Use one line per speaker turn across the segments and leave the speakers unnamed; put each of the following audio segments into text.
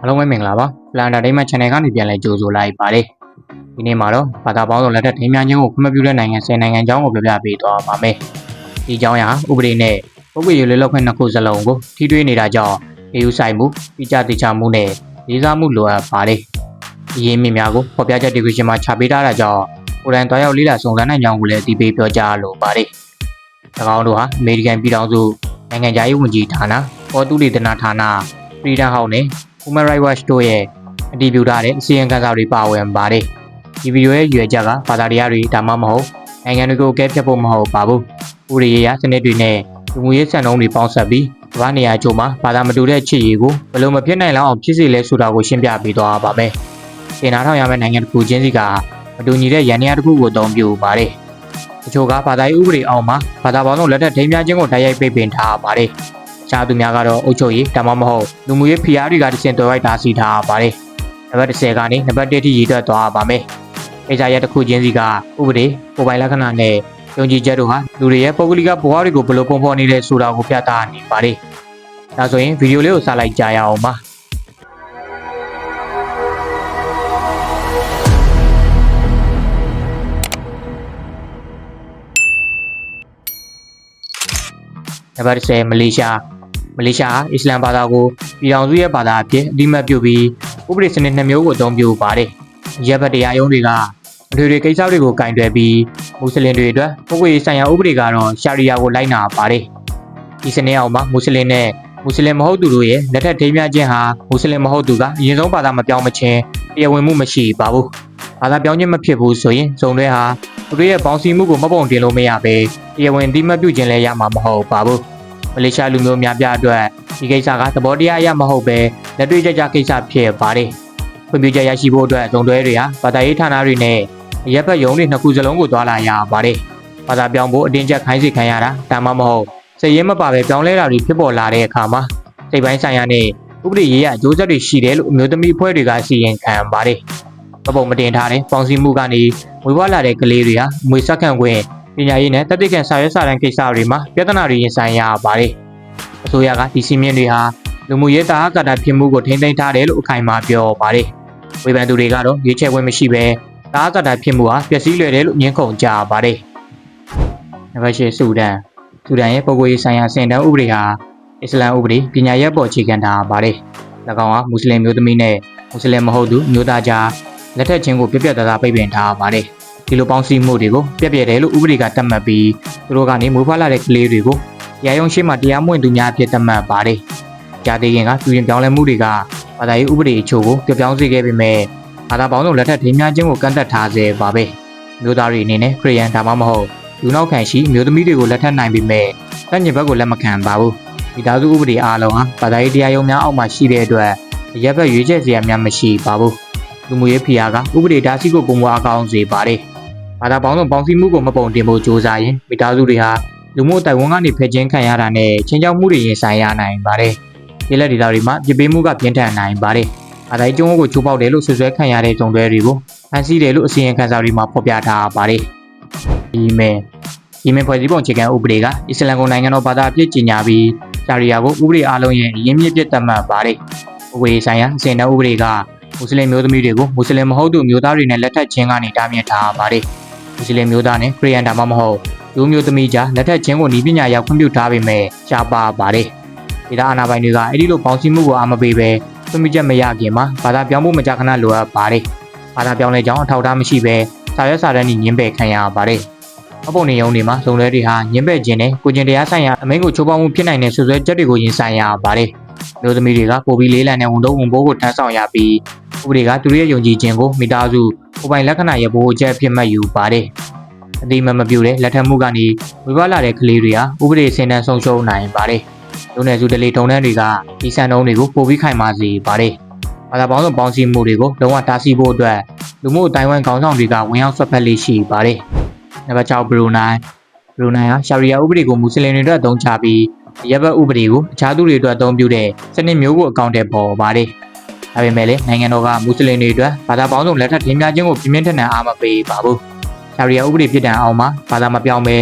အားလုံးပဲမင်္ဂလာပါ Plan Entertainment Channel ကနေပြန်လည်ကြိုဆိုလိုက်ပါတယ်ဒီနေ့မှာတော့ဘာသာပေါင်းစုံလက်ထက်ထိမ်းများခြင်းကိုခွင့်မပြုတဲ့နိုင်ငံ10နိုင်ငံအကြောင်းကိုပြပြပေးသွားပါမယ်ဒီအကြောင်းအရာဥပဒေနဲ့ပုဂ္ဂိုလ်ရေးလွတ်လပ်ခွင့်နှစ်ခုစလုံးကိုထိတွေ့နေတာကြောင့်အေယူဆိုင်မှုတိကျတိကျမှုနဲ့လေးစားမှုလိုအပ်ပါတယ်ဒီရင်းမြစ်များကိုဖော်ပြချက် description မှာခြာပေးထားတာကြောင့်ကိုယ်တိုင်တွားရောက်လေ့လာစုံစမ်းနိုင်ကြောင်းကိုလည်းအသိပေးပြောကြားလိုပါတယ်၎င်းတို့ဟာအမေရိကန်ပြည်ထောင်စုနိုင်ငံခြားရေးဝန်ကြီးဌာနပေါ်တူလီတနာဌာန Freedom House နဲ့ Human Rights Watch တို့ရဲ့အတည်ပြုထားတဲ့အစီရင်ခံစာတွေပါဝင်ပါတယ်။ဒီဗီဒီယိုရဲ့ရွယ်ချက်ကဘာသာတရားတွေဒါမှမဟုတ်နိုင်ငံတွေကိုကဲဖြတ်ဖို့မဟုတ်ပါဘူး။ဥပဒေရေးရာစနစ်တွေနဲ့လူမှုရေးစံနှုန်းတွေပေါင်းစပ်ပြီးကမ္ဘာနေရာချို့မှာဘာသာမတူတဲ့ချစ်ရည်ကိုဘယ်လိုမဖြစ်နိုင်လောက်အောင်ဖြစ်စေလဲဆိုတာကိုရှင်းပြပေးသွားပါမယ်။သင်နာထောင်ရမယ့်နိုင်ငံတစ်ခုချင်းစီကမတူညီတဲ့ရန်ရာတစ်ခုကိုအသုံးပြုပါတယ်။တချို့ကဘာသာရေးဥပဒေအောက်မှာဘာသာပေါင်းစုံလက်ထက်ထိမ်းများခြင်းကိုတိုက်ရိုက်ပိတ်ပင်ထားပါတယ်။ ချားသူများကတော့အုပ်ချုပ်ရေးဒါမှမဟုတ်လူမှုရေးဖိအားတွေကတစင်တွဲလိုက်တာစီထားပါတယ်။နံပါတ်10ကနေနံပါတ်1ထိရည်တွက်သွားပါမယ်။အေဂျာရက်တစ်ခုချင်းစီကဥပဒေပုံပိုင်လက္ခဏာနဲ့ယုံကြည်ချက်တို့ဟာလူတွေရဲ့ပုဂ္ဂလိကဘဝတွေကိုဘယ်လိုပုံဖော်နေလဲဆိုတာကိုပြသနေပါတယ်။ဒါဆိုရင်ဗီဒီယိုလေးကိုစလိုက်ကြရအောင်ပါ။နံပါတ်10မလေးရှား မလေးရှားအစ္စလမ်ဘာသာကိုပြည်ထောင်စုရဲ့ဘာသာအဖြစ်အတိအမှတ်ပြုပြီးဥပဒေစနစ်နှစ်မျိုးကိုအသုံးပြုပါတယ်။ရပ်ဘက်တရားရုံးတွေကအထွေထွေကိစ္စတွေကိုကင်တွယ်ပြီးမွတ်စလင်တွေအတွက်ပုဂ္ဂိုလ်ရေးဆိုင်ရာဥပဒေကတော့ရှာရီယာကိုလိုက်နာပါတယ်။ဒီစနစ်အောက်မှာမွတ်စလင်နဲ့မွတ်စလင်မဟုတ်သူတို့ရဲ့လက်ထက်ထိမ်းမြခြင်းဟာမွတ်စလင်မဟုတ်သူကအရင်ဆုံးဘာသာမပြောင်းမချင်းတရားဝင်မှုမရှိပါဘူး။ဘာသာပြောင်းခြင်းမဖြစ်ဘူးဆိုရင်ဇုံတွေဟာသူတို့ရဲ့ပေါင်းစည်းမှုကိုမပုံတင်လို့မရပဲတရားဝင်အတိအမှတ်ပြုခြင်းလည်းရမှာမဟုတ်ပါဘူး။ မလေးရှားလူမျိုးများပြအတွက်ဒီကိစ္စကသဘောတရားအရမဟုတ်ပဲလက်တွေ့ကြကြကိစ္စဖြစ်ပါတယ်။ဖွံ့ဖြိုးချက်ရရှိဖို့အတွက်အုံတွဲတွေဟာဘာသာရေးဌာနတွေနဲ့ရပ်ဘက်ရုံးတွေနှစ်ခုစလုံးကိုသွားလာရပါတယ်။ဘာသာပြောင်းဖို့အတင်းကျပ်ခိုင်းစေခံရတာဒါမှမဟုတ်စိတ်ရင်းမပါပဲပြောင်းလဲတာတွေဖြစ်ပေါ်လာတဲ့အခါမှာစိတ်ပိုင်းဆိုင်ရာနဲ့ဥပဒေရေးရအကျိုးဆက်တွေရှိတယ်လို့အမျိုးသမီးအဖွဲ့တွေကစီရင်ခံပါတယ်။ပပုံမတင်ထားတဲ့ပေါင်းစည်းမှုကနေဝေဝါလာတဲ့ကလေးတွေဟာငွေဆက်ခံခွင့် ပညာရေးနဲ့တတိကံစာရွက်စာတမ်းကိစ္စတွေမှာပြဿနာတွေရင်ဆိုင်ရပါတယ်။အစိုးရကဒီစီမင်းတွေဟာလူမှုရေးတာဟကတာဖြစ်မှုကိုထိန်းသိမ်းထားတယ်လို့အခိုင်အမာပြောပါတယ်။ဝေဖန်သူတွေကတော့ရွေးချယ်ခွင့်မရှိဘဲတာဟကတာဖြစ်မှုဟာပျက်စီးလွယ်တယ်လို့ညှင်းခုန်ကြပါတယ်။နံပါတ်၈ဆူဒန်ဆူဒန်ရဲ့ပုဂ္ဂိုလ်ရေးဆိုင်ရာစင်တန်းဥပဒေဟာအစ္စလာမ်ဥပဒေပညာရေးပေါ်အခြေခံထားပါတယ်။၎င်းဟာမွတ်စလင်မျိုးသမီးနဲ့မွတ်စလင်မဟုတ်သူမျိုးသားကြားလက်ထက်ချင်းကိုပြက်ပြက်သားသားပိတ်ပင်ထားပါတယ်။ ဒီလိုပေါင်းစည်းမှုတွေကိုပြက်ပြက်တယ်လို့ဥပဒေကတတ်မှတ်ပြီးသူတို့ကနေမွေးဖွားလာတဲ့ကလေးတွေကိုတရားရုံးရှိမှတရားမဝင်သူများအဖြစ်သတ်မှတ်ပါတယ်။ကြာသေးခင်ကပြည်ရင်ပြောင်းလဲမှုတွေကဘာသာရေးဥပဒေအချို့ကိုပြပြောင်းစေခဲ့ပေမဲ့ဘာသာပေါင်းစုံလက်ထက်ထိမ်းများခြင်းကိုကန့်သတ်ထားစေပါပဲ။မျိုးသားတွေအနေနဲ့ခရီးယန်ဒါမှမဟုတ်လူနောက်ခံရှိမျိုးသမီးတွေကိုလက်ထပ်နိုင်ပေမဲ့တပ်ညင်ဘက်ကိုလက်မခံပါဘူး။မိသားစုဥပဒေအားလုံးဟာဘာသာရေးတရားရုံးများအောက်မှာရှိတဲ့အတွက်ရပ်ဘက်ရွေးချယ်စရာများမရှိပါဘူး။လူမှုရေးဖိအားကဥပဒေဓာတ်စီကိုပုံမအကောင်းစေပါတယ်။ ဘာသာပေါင်းစုံပေါင်းစည်းမှုကိုမပုံတင်ဖို့ကြိုးစားရင်မိသားစုတွေဟာလူမှုတိုင်ဝမ်ကနေဖယ်ကျင်းခံရတာနဲ့ချင်းချောက်မှုတွေရင်ဆိုင်ရနိုင်ပါတယ်။ဒီလက်ဒေတာတွေမှာပြပေးမှုကပြင်းထန်နိုင်ပါတယ်။အတိုင်းကျုံးကိုချိုးပေါက်တယ်လို့ဆွဆွဲခံရတဲ့ဇုံတွဲတွေကိုဖန်ဆီးတယ်လို့အစီရင်ခံစာတွေမှာဖော်ပြထားပါတယ်။ဒီမဲ့ဒီမဲ့ဖွဲ့စည်းပုံအခြေခံဥပဒေကအစ္စလမ်ကိုနိုင်ငံတော်ဘာသာအဖြစ်ကြီးညာပြီးရှာရီယာကိုဥပဒေအလုံးရဲ့ရင်းမြစ်ပြတ်သတ်မှတ်ပါတယ်။ဥပဒေဆိုင်ရာအစဉ်အဥပဒေကမွတ်စလင်မျိုးသမီးတွေကိုမွတ်စလင်မဟုတ်သူမျိုးသားတွေနဲ့လက်ထပ်ချင်းကနေတားမြစ်ထားပါတယ်။ မွတ်စလင်မျိုးသားနဲ့ခရီးယန်ဒါမှမဟုတ်လူမျိုးသမီးကြားလက်ထပ်ချင်းကိုဤပညာရောက်ခွင့်ပြုထားပေမဲ့ရှားပါပါတယ်။ဒီဒါအာနာပိုင်တွေကအဲ့ဒီလိုပေါင်းစည်းမှုကိုအာမပေးပဲခွင့်ပြုချက်မရခင်မှာဘာသာပြောင်းဖို့မကြာခဏလိုအပ်ပါတယ်။ဘာသာပြောင်းလဲကြောင်းအထောက်အထားမရှိပဲစာရွက်စာတမ်းညင်းပယ်ခံရပါတယ်။အပုံနေရုံတွေမှာစုံလဲတွေဟာညင်းပယ်ခြင်းနဲ့ကိုကျင်တရားဆိုင်ရာအမင်းကိုချိုးဖောက်မှုဖြစ်နိုင်တဲ့ဆွဆွဲချက်တွေကိုရင်ဆိုင်ရပါတယ်။မျိုးသမီးတွေကပိုပြီးလေးလံတဲ့ဝန်တော့ဝန်ဘိုးကိုထမ်းဆောင်ရပြီး ဥပဒေကသူတို့ရဲ့ယုံကြည်ခြင်းကိုမိသားစုပုံပိုင်လက္ခဏာရဲ့ဘိုးချက်ဖြစ်မှတ်ယူပါတယ်။အတိမမပြုတဲ့လက်ထပ်မှုကနေဝေဘာလာတဲ့ကလေးတွေဟာဥပဒေစင်တန်းဆုံးရှုံးနိုင်ပါတယ်။လူနယ်စုတလီထုံတန်းတွေကဒီစံနှုန်းတွေကိုပိုပြီးခိုင်မာစေပါတယ်။ဘာသာပေါင်းစုံပေါင်းစည်းမှုတွေကိုလုံးဝတားဆီးဖို့အတွက်လူမှုအတိုင်းဝိုင်းခေါင်းဆောင်တွေကဝင်ရောက်ဆွတ်ဖက်လေးရှိပါတယ်။နံပါတ်6ဘရူနိုင်းဘရူနိုင်းဟာရှာရီယာဥပဒေကိုမွတ်စလင်တွေအတွက်အသုံးချပြီးရပ်ဘက်ဥပဒေကိုအခြားသူတွေအတွက်အသုံးပြုတဲ့စနစ်မျိုးကိုအကောင့်ထဲပေါ်ပါတယ်။ ဒါပေမဲ့လည်းနိုင်ငံတော်ကမွတ်စလင်တွေအတွက်ဘာသာပေါင်းစုံလက်ထပ်ထင်းများခြင်းကိုပြင်းပြင်းထန်ထန်အားမပေးပါဘူး။ရှာရီယာဥပဒေပြစ်ဒဏ်အောင်မှာဘာသာမပြောင်းပဲ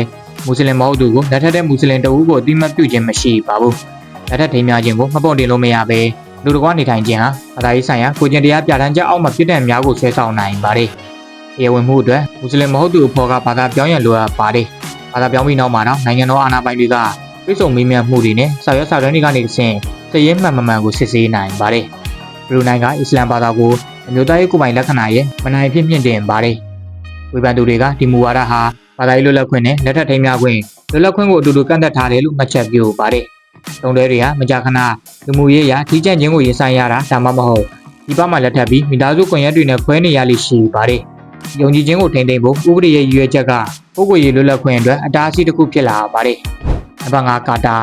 မွတ်စလင်မဟုတ်သူကိုလက်ထပ်တဲ့မွတ်စလင်တအုပ်ကိုအတိမတ်ပြုခြင်းမရှိပါဘူး။လက်ထပ်ထင်းများခြင်းကိုမပုံတင်လို့မရပဲမလူတကွနေထိုင်ခြင်းဟာဘာသာရေးဆိုင်ရာကိုကျင်တရားပြဋ္ဌာန်းချက်အောက်မှာပြည့်တဲ့များကိုဆွဲဆောင်နိုင်ပါတယ်။ရေဝင်မှုအတွက်မွတ်စလင်မဟုတ်သူအဖို့ကဘာသာပြောင်းရန်လိုအပ်ပါတယ်။ဘာသာပြောင်းပြီးနောက်မှာတော့နိုင်ငံတော်အာဏာပိုင်တွေကပြည်စုံမေးမြန်းမှုတွေနဲ့စာရွက်စာတမ်းတွေကနေတဆင့်စည်ရင်းမှန်မှန်မှန်ကိုစစ်ဆေးနိုင်ပါတယ်။ ဘရူနိုင်းကအစ္စလမ်ဘာသာကိုအမျိုးသားရေးကိုယ်ပိုင်လက္ခဏာရဲ့မနိုင်ဖြစ်မြင့်တင်ပါတယ်။ဝေဖန်သူတွေကဒီမူဝါဒဟာဘာသာရေးလွတ်လပ်ခွင့်နဲ့လက်ထပ်ထိမ်းများခွင့်လွတ်လပ်ခွင့်ကိုအတူတူကန့်သက်ထားတယ်လို့မှတ်ချက်ပြုပါတယ်။တုံးတဲတွေဟာမကြာခဏလူမှုရေးရာထိကျက်ခြင်းကိုရင်ဆိုင်ရတာဒါမှမဟုတ်ဒီပမှာလက်ထပ်ပြီးမိသားစုကွန်ရက်တွေနဲ့ခွဲနေရလိမ့်ရှိပါတယ်။ယုံကြည်ခြင်းကိုထိန်းသိမ်းဖို့ဥပဒေရဲ့ရည်ရွယ်ချက်ကပုဂ္ဂိုလ်ရေးလွတ်လပ်ခွင့်အတွက်အတားအဆီးတစ်ခုဖြစ်လာပါတယ်။အပငါကာတာ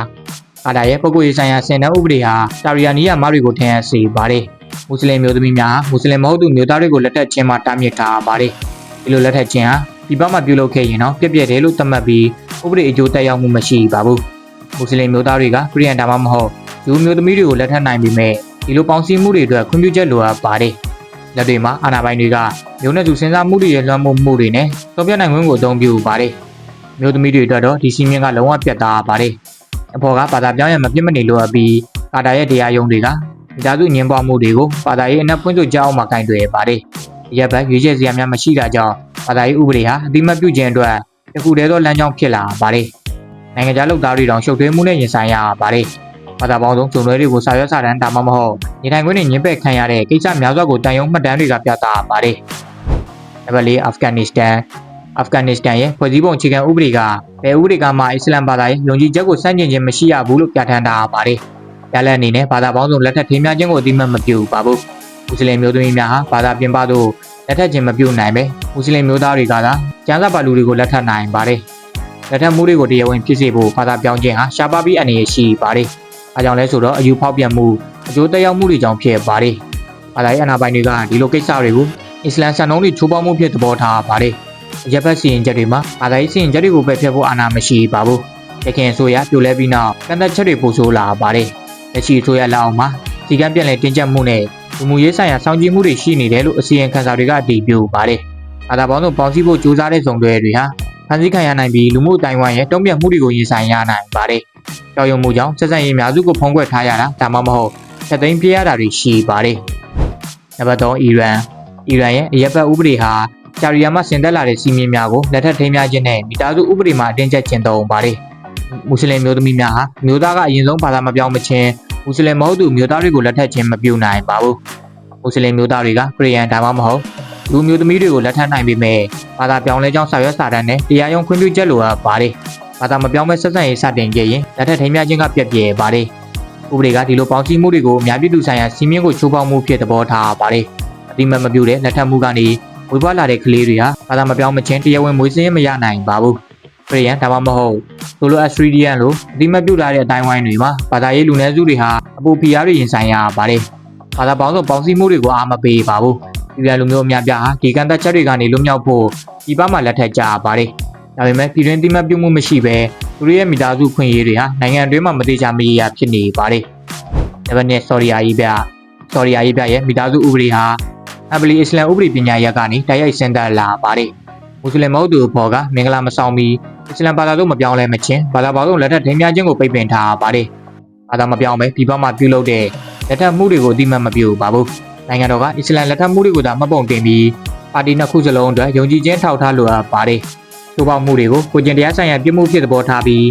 ကာတာရဲ့ပုဂ္ဂိုလ်ရေးဆိုင်ရာစင်တဲ့ဥပဒေဟာတာရီယာနီယာမတွေကိုထင်ဟပ်စေပါတယ်။မွတ်စလင်မျိုးသမီးများဟာမွတ်စလင်မဟုတ်သူမျိုးသားတွေကိုလက်ထပ်ခြင်းမှာတားမြစ်ထားပါတယ်။ဒီလိုလက်ထပ်ခြင်းဟာဒီဘက်မှာပြုလုပ်ခဲ့ရင်တော့ပြက်ပြက်တယ်လို့သတ်မှတ်ပြီးဥပဒေအကျိုးတက်ရောက်မှုမရှိပါဘူး။မွတ်စလင်မျိုးသားတွေကခရီးယန်ဒါမှမဟုတ်လူမျိုးသမီးတွေကိုလက်ထပ်နိုင်ပေမဲ့ဒီလိုပေါင်းစည်းမှုတွေအတွက်ခွင့်ပြုချက်လိုအပ်ပါတယ်။လက်တွေမှာအာဏာပိုင်တွေကမျိုးနဲ့သူစဉ်းစားမှုတွေရဲ့လွှမ်းမိုးမှုတွေနဲ့တော်ပြနိုင်ခွင့်ကိုအသုံးပြုပါတယ်။မျိုးသမီးတွေအတွက်တော့ဒီစီမင်းကလုံးဝပြတ်သားပါတယ်။ အဖော်ကဘာသာပြောင်းရမပြစ်မနေလိုအပ်ပြီးကာတာရဲ့တရားရုံးတွေကမိသားစုညှင်းပွားမှုတွေကိုဘာသာရေးအနက်ဖွင့်ဆိုကြောင်းမှာကင်တွယ်ပါတယ်။ရပ်ဘက်ရွေးချယ်စရာများမရှိတာကြောင့်ဘာသာရေးဥပဒေဟာအတိမတ်ပြုခြင်းအတွက်တခုတည်းသောလမ်းကြောင်းဖြစ်လာပါတယ်။နိုင်ငံခြားလုပ်သားတွေတောင်ရှုပ်ထွေးမှုနဲ့ရင်ဆိုင်ရပါတယ်။ဘာသာပေါင်းစုံဂျုံတွေတွေကိုစာရွက်စာတမ်းဒါမှမဟုတ်နေထိုင်ခွင့်နဲ့ညှင်းပယ်ခံရတဲ့ကိစ္စများစွာကိုတန်ယုံမှတ်တမ်းတွေကပြသပါတယ်။နံပါတ်၄အာဖဂန်နစ္စတန် အာဖဂန်နစ္စတန်ရဲ့ဖွဲ့စည်းပုံအခြေခံဥပဒေကဘယ်ဥပဒေကမှအစ္စလမ်ဘာသာရဲ့ယုံကြည်ချက်ကိုစန့်ကျင်ခြင်းမရှိရဘူးလို့ပြဋ္ဌာန်းထားပါတယ်။ရလဒ်အနေနဲ့ဘာသာပေါင်းစုံလက်ထပ်ထိမ်းမြခြင်းကိုအတိမတ်မပြုပါဘူး။မွတ်စလင်မျိုးသမီးများဟာဘာသာပြင်ပသို့လက်ထပ်ခြင်းမပြုနိုင်ပဲမွတ်စလင်မျိုးသားတွေကသာကျန်းစာပါလူတွေကိုလက်ထပ်နိုင်ပါတယ်။လက်ထပ်မှုတွေကိုတရားဝင်ဖြစ်စေဖို့ဘာသာပြောင်းခြင်းဟာရှားပါပြီးအနေရရှိပါတယ်။အားကြောင့်လဲဆိုတော့အယူဖောက်ပြန်မှုအကျိုးသက်ရောက်မှုတွေကြောင့်ဖြစ်ပါတယ်။ဘာသာရေးအနာပိုင်တွေကဒီလိုကိစ္စတွေကိုအစ္စလမ်စံနှုန်းတွေချိုးဖောက်မှုဖြစ်သဘောထားပါတယ်။ ရပ်ဘက်စီရင်ချက်တွေမှာဘာသာရေးစီရင်ချက်တွေကိုပဲဖျက်ဖို့အာဏာမရှိပါဘူး။တခင်ဆိုရပြိုလဲပြီးနောက်ကန့်သက်ချက်တွေပိုဆိုးလာပါတယ်။လက်ရှိဆိုရလောက်အောင်မှာစီကံပြန်လဲတင်းကျပ်မှုနဲ့လူမှုရေးဆိုင်ရာစောင့်ကြည့်မှုတွေရှိနေတယ်လို့အစီရင်ခံစာတွေကအတည်ပြုပါတယ်။ဘာသာပေါင်းစုံပေါင်းစည်းဖို့ကြိုးစားတဲ့စုံတွေတွေဟာဖန်ဆီးခံရနိုင်ပြီးလူမှုအတိုင်းဝိုင်းရဲ့တုံ့ပြန်မှုတွေကိုရင်ဆိုင်ရနိုင်ပါတယ်။ကြောက်ရွံ့မှုကြောင့်ဆက်ဆံရေးများစုကိုဖုံးကွယ်ထားရတာဒါမှမဟုတ်ဆက်သိမ်းပြရတာတွေရှိပါတယ်။နံပါတ်3အီရန်အီရန်ရဲ့အရက်ဘတ်ဥပဒေဟာ ရှာရီယာမှဆင်သက်လာတဲ့စီမင်းများကိုလက်ထပ်ထိမ်းများခြင်းနဲ့မိသားစုဥပဒေမှာအတင်းကျပ်ကျင့်သုံးပါတယ်။မွတ်စလင်မျိုးသမီးများဟာမျိုးသားကအရင်ဆုံးဘာသာမပြောင်းမချင်းမွတ်စလင်မဟုတ်သူမျိုးသားတွေကိုလက်ထပ်ခြင်းမပြုနိုင်ပါဘူး။မွတ်စလင်မျိုးသားတွေကခရီးယန်ဒါမှမဟုတ်လူမျိုးသမီးတွေကိုလက်ထပ်နိုင်ပေမဲ့ဘာသာပြောင်းလဲကြောင်းစာရွက်စာတမ်းနဲ့တရားရုံးခွင့်ပြုချက်လိုအပ်ပါတယ်။ဘာသာမပြောင်းမဲ့ဆက်ဆံရေးစတင်ခဲ့ရင်လက်ထပ်ထိမ်းများခြင်းကပြက်ပြဲပါတယ်။ဥပဒေကဒီလိုပေါင်းစည်းမှုတွေကိုအများပြည်သူဆိုင်ရာစီမင်းကိုချိုးဖောက်မှုဖြစ်သဘောထားပါတယ်။အတိမတ်မပြုတဲ့လက်ထပ်မှုကနေ ဝေဖွားလာတဲ့ကလေးတွေဟာဘာသာမပြောင်းမချင်းတရားဝင်မွေးစင်းမရနိုင်ပါဘူး။ခရီးယန်ဒါမှမဟုတ်ဆိုလိုအက်စထရီဒီယန်လိုအတိမတ်ပြုလာတဲ့အတိုင်းဝိုင်းတွေမှာဘာသာရေးလူနည်းစုတွေဟာအပူဖီအားတွေရင်ဆိုင်ရပါတယ်။ဘာသာပေါင်းစုံပေါင်းစည်းမှုတွေကိုအားမပေးပါဘူး။ပြည်ပလူမျိုးအများပြားဟာဒီကန်သက်ချက်တွေကနေလွတ်မြောက်ဖို့ဒီပမှာလက်ထက်ကြပါတယ်။ဒါပေမဲ့ပြည်တွင်းတိမတ်ပြုမှုမရှိဘဲသူတို့ရဲ့မိသားစုခွင့်ရေးတွေဟာနိုင်ငံတွင်းမှာမသေးချာမရေရာဖြစ်နေပါတယ်။ဒါပေမဲ့ဆော်ရီယာကြီးပြဆော်ရီယာကြီးပြရဲ့မိသားစုဥပဒေဟာ အပလီအစ္စလမ်ဥပဒေပညာရပ်ကနေတိုက်ရိုက်စင်သက်လာပါတယ်။မွတ်စလင်မဟုတ်သူအဖော်ကမင်္ဂလာမဆောင်ပြီးအစ္စလမ်ဘာသာတို့မပြောင်းလဲမချင်းဘာသာပေါင်းစုံလက်ထက်ထိမ်းများခြင်းကိုပိတ်ပင်ထားပါတယ်။ဘာသာမပြောင်းပဲဒီဘက်မှာပြုလုပ်တဲ့လက်ထက်မှုတွေကိုအတိမတ်မပြုပါဘူး။နိုင်ငံတော်ကအစ္စလမ်လက်ထက်မှုတွေကိုသာမှတ်ပုံတင်ပြီးပါတီနှစ်ခုစလုံးအတွက်ယုံကြည်ခြင်းထောက်ထားလိုအပ်ပါတယ်။ထိုးပေါက်မှုတွေကိုကိုကျင်တရားဆိုင်ရာပြစ်မှုဖြစ်သဘောထားပြီး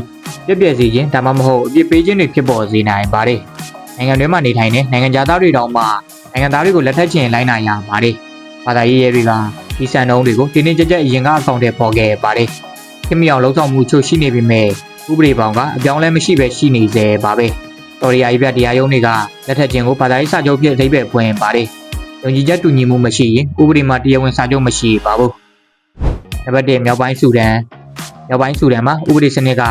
ပြည့်ပြည့်စေခြင်းဒါမှမဟုတ်အပြစ်ပေးခြင်းတွေဖြစ်ပေါ်စေနိုင်ပါတယ်။နိုင်ငံတွင်းမှာနေထိုင်တဲ့နိုင်ငံသားတွေတောင်မှ နိုင်ငံသားတွေကိုလက်ထက်ချင်လိုက်နိုင်ရပါတယ်။ဘာသာရေးရဲတွေကဒီစံနှုန်းတွေကိုတင်းတင်းကြပ်ကြပ်အရင်ကအကောင့်ထဲပေါ်ခဲ့ပါတယ်။ခင်မြောင်လုံးဆောင်မှုချို့ရှိနေပေမဲ့ဥပဒေပေါင်းကအပြောင်းလဲမရှိပဲရှိနေသေးပါပဲ။တော်ရီယာကြီးပြတရားရုံးတွေကလက်ထက်ခြင်းကိုဘာသာရေးစာချုပ်ဖြစ်အဓိပ္ပာယ်ဖွင့်ပါတယ်။ယုံကြည်ချက်တူညီမှုမရှိရင်ဥပဒေမှာတရားဝင်စာချုပ်မရှိပါဘူး။နံပါတ်1မြောက်ပိုင်းဆူဒန်မြောက်ပိုင်းဆူဒန်မှာဥပဒေစနစ်က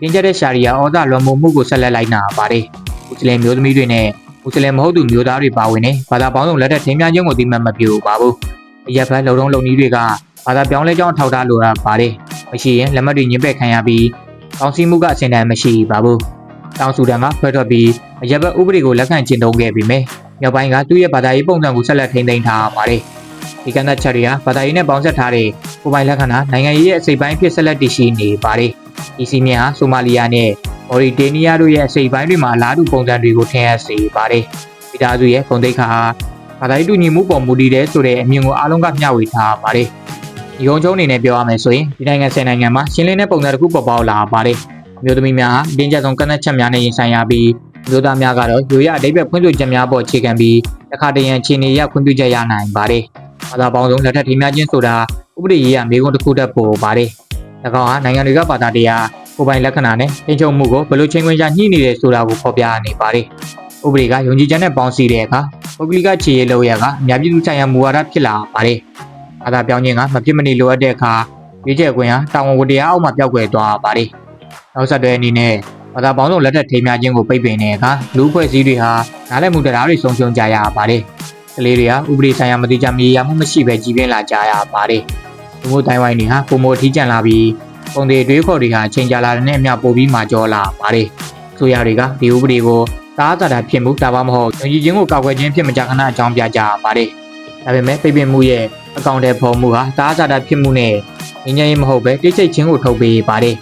တင်းကျပ်တဲ့ရှာရီယာဩဇာလွန်မှုမှုကိုဆက်လက်လိုက်နာပါတယ်။မွတ်စလင်မျိုးသမီးတွေနဲ့ မွတ်စလင်မဟုတ်သူမျိုးသားတွေပါဝင်နေဘာသာပေါင်းစုံလက်ထက်ထင်းများခြင်းကိုသိမှတ်မပြုပါဘူး။အရက်ဖက်လုံုံလုံနီးတွေကဘာသာပြောင်းလဲကြောင်းထောက်ထားလိုတာပါတယ်။မရှိရင်လက်မှတ်တွေညှင်းပယ်ခံရပြီးကောင်းစီမှုကအစင်တန်မရှိပါဘူး။တောင်ဆူဒန်ကဖွဲ့ထွက်ပြီးအရက်ဘက်ဥပဒေကိုလက်ခံကျင့်သုံးခဲ့ပြီးမြမြောက်ပိုင်းကသူ့ရဲ့ဘာသာရေးပုံစံကိုဆက်လက်ထိန်းသိမ်းထားပါတယ်။ဒီကနေ့ချက်တွေကဘာသာရေးနဲ့ပေါင်းစပ်ထားတဲ့ကိုပိုင်လက္ခဏာနိုင်ငံရေးရဲ့အစိပ်ပိုင်းဖြစ်ဆက်လက်တည်ရှိနေပါတယ်။ဒီစီမင်းဟာဆိုမာလီယာနဲ့ မော်ရီတေးနီးယားတို့ရဲ့အစိပ်ပိုင်းတွေမှာအလားတူပုံစံတွေကိုထင်ဟပ်စေပါတယ်။ဒီသားစုရဲ့ဂုဏ်သိက္ခာဟာဘာသာရေးတူညီမှုပေါ်မူတည်တဲ့ဆိုတဲ့အမြင်ကိုအားလုံးကမျှဝေထားပါတယ်ဒီကုန်းချုံအနေနဲ့ပြောရမယ်ဆိုရင်ဒီနိုင်ငံ10နိုင်ငံမှာရှင်းလင်းတဲ့ပုံစံတစ်ခုပေါ်ပေါက်လာပါတယ်အမျိုးသမီးများဟာအတင်းကျပ်ဆုံးကန့်သတ်ချက်များနဲ့ရင်ဆိုင်ရပြီးအမျိုးသားများကတော့ရိုးရအတိတ်ပဲဖွင့်ဆိုချက်များပေါ်အခြေခံပြီးတစ်ခါတရံခြေနေရခွင့်ပြုချက်ရနိုင်ပါတယ်ဘာသာပေါင်းစုံလက်ထက်ထိများချင်းဆိုတာဥပဒေရေးရမေးခွန်းတစ်ခုတည်းပေါ်ပါတယ်၎ င်းဟာနိုင်ငံတွေကဘာသာတရားကိုယ်ပိုင်လက္ခဏာနဲ့ထိန်းချုပ်မှုကိုဘယ်လိုချိန်ခွင်ရညှိနေတယ်ဆိုတာကိုဖော်ပြနေပါတယ်ဥပဒေကယုံကြည်ချက်နဲ့ပေါင်းစည်းတဲ့အခါပုဂ္ဂလိကခြေရလောက်ရကအများပြည်သူဆိုင်ရာမူဝါဒဖြစ်လာပါတယ်ဘာသာပြောင်းခြင်းကမဖြစ်မနေလိုအပ်တဲ့အခါရွေးချယ်ခွင့်ဟာတာဝန်ဝတ္တရားအောက်မှာပျောက်ကွယ်သွားပါတယ်နောက်ဆက်တွဲအနေနဲ့ဘာသာပေါင်းစုံလက်ထက်ထိမ်းများခြင်းကိုပိတ်ပင်တဲ့အခါလူအဖွဲ့အစည်းတွေဟာနားလည်မှုတရားတွေဆုံးရှုံးကြရပါတယ်ကလေးတွေကဥပဒေဆိုင်ရာမတိကျမရေရာမှုမရှိဘဲကြီးပြင်းလာကြရပါတယ် ဒီမို့တိုင်းဝိုင်းတွေဟာပုံမအထီးကျန်လာပြီးပုံတွေတွေးခေါ်တွေဟာချိန်ကြာလာတဲ့အမျှပိုပြီးမှကြောလာပါတယ်ဆိုရတွေကဒီဥပဒေကိုတားတာတာဖြစ်မှုဒါမှမဟုတ်ယုံကြည်ခြင်းကိုကာကွယ်ခြင်းဖြစ်မကြခဏအကြောင်းပြကြပါတယ်ဒါပေမဲ့ပိတ်ပင်မှုရဲ့အကောင့်ထဲပေါ်မှုဟာတားတာတာဖြစ်မှုနဲ့ငြိမ်းချမ်းရေးမဟုတ်ပဲတိတ်ဆိတ်ခြင်းကိုထုတ်ပေးပါတယ်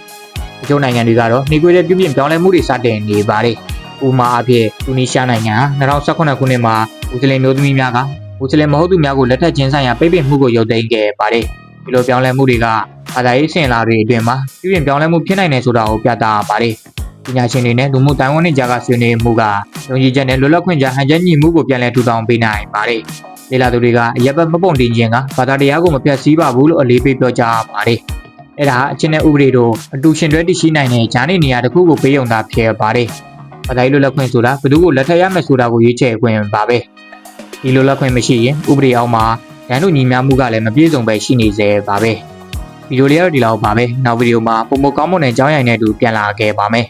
ဒီကျုံနိုင်ငံတွေကတော့နှိကွေးတဲ့ပြုပြင်ပြောင်းလဲမှုတွေစတင်နေပါတယ်ဥပမာအဖြစ်တူနီးရှားနိုင်ငံဟာ2018ခုနှစ်မှာမွတ်စလင်မျိုးသမီးများကမွတ်စလင်မဟုတ်သူများကိုလက်ထပ်ခြင်းဆိုင်ရာပိတ်ပင်မှုကိုရုပ်သိမ်းခဲ့ပါတယ် ဒီလိုပြောင်းလဲမှုတွေကဘာသာရေးစင်လာတွေအတွင်းမှာပြုပြင်ပြောင်းလဲမှုဖြစ်နိုင်တယ်ဆိုတာကိုပြသပါတယ်ပညာရှင်တွေနဲ့လူမှုတိုင်းဝန်တွေကြားကဆွေးနွေးမှုကယုံကြည်ချက်နဲ့လွတ်လပ်ခွင့်ကြားဟန်ချက်ညီမှုကိုပြန်လည်ထူထောင်ပေးနိုင်ပါတယ်လေလာသူတွေကအရက်ဘက်မပုံတင်ခြင်းကဘာသာတရားကိုမပြတ်စည်းပါဘူးလို့အလေးပေးပြောကြားပါတယ်အဲ့ဒါအချင်းနဲ့ဥပဒေတို့အတူရှင်တွဲတည်ရှိနိုင်တဲ့ဂျာနေနေရာတစ်ခုကိုပေးုံတာဖြစ်ပါတယ်ဘာသာရေးလွတ်လပ်ခွင့်ဆိုတာဘယ်သူကိုလက်ထပ်ရမယ်ဆိုတာကိုရွေးချယ်ခွင့်ပါပဲဒီလွတ်လပ်ခွင့်မရှိရင်ဥပဒေအောက်မှာ ရန်သူညီများမှုကလည်းမပြည့်စုံပဲရှိနေစေပါပဲဗီဒီယိုလေးကတော့ဒီလောက်ပါပဲနောက်ဗီဒီယိုမှာပုံမကောင်းမွန်တဲ့အကြောင်းအရာတွေနဲ့အတူပြန်လာခဲ့ပါမယ်